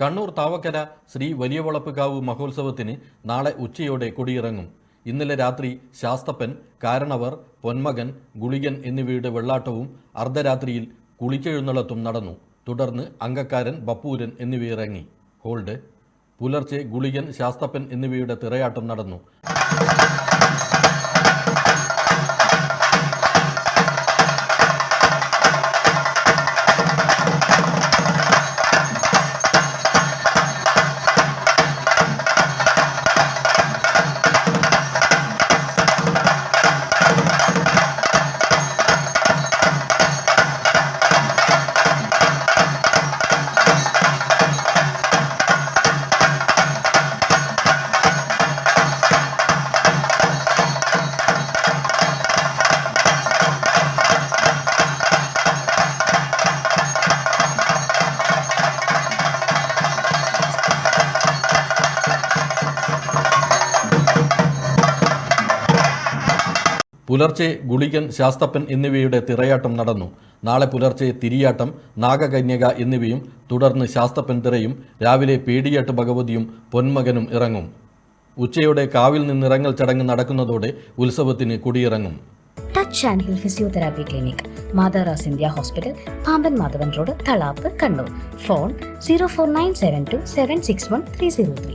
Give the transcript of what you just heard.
കണ്ണൂർ താവക്കര ശ്രീ വലിയവളപ്പുകാവ് മഹോത്സവത്തിന് നാളെ ഉച്ചയോടെ കൊടിയിറങ്ങും. ഇന്നലെ രാത്രി ശാസ്തപ്പൻ കാരണവർ പൊന്മകൻ ഗുളികൻ എന്നിവയുടെ വെള്ളാട്ടവും അർദ്ധരാത്രിയിൽ കുളിച്ചെഴുന്നള്ളത്തും നടന്നു. തുടർന്ന് അങ്കക്കാരൻ ബപ്പൂരൻ എന്നിവയിറങ്ങി. ഹോൾഡ്. പുലർച്ചെ ഗുളികൻ ശാസ്തപ്പൻ എന്നിവയുടെ തിറയാട്ടം നടന്നു. പുലർച്ചെ ഗുളികൻ ശാസ്തപ്പൻ എന്നിവയുടെ തിറയാട്ടം നടന്നു. നാളെ പുലർച്ചെ തിരിയാട്ടം നാഗകന്യക എന്നിവയും തുടർന്ന് ശാസ്തപ്പൻ തിറയും രാവിലെ പേടിയാട്ട് ഭഗവതിയും പൊന്മകനും ഇറങ്ങും. ഉച്ചയോടെ കാവിൽ നിന്നിറങ്ങൽ ചടങ്ങ് നടക്കുന്നതോടെ ഉത്സവത്തിന് കൊടിയിറങ്ങും. Touch and heal physiotherapy clinic മാതാറാസ് India hospital Pamban Madhavan road Thalap Kannur phone zero four nine seven two seven six one three zero three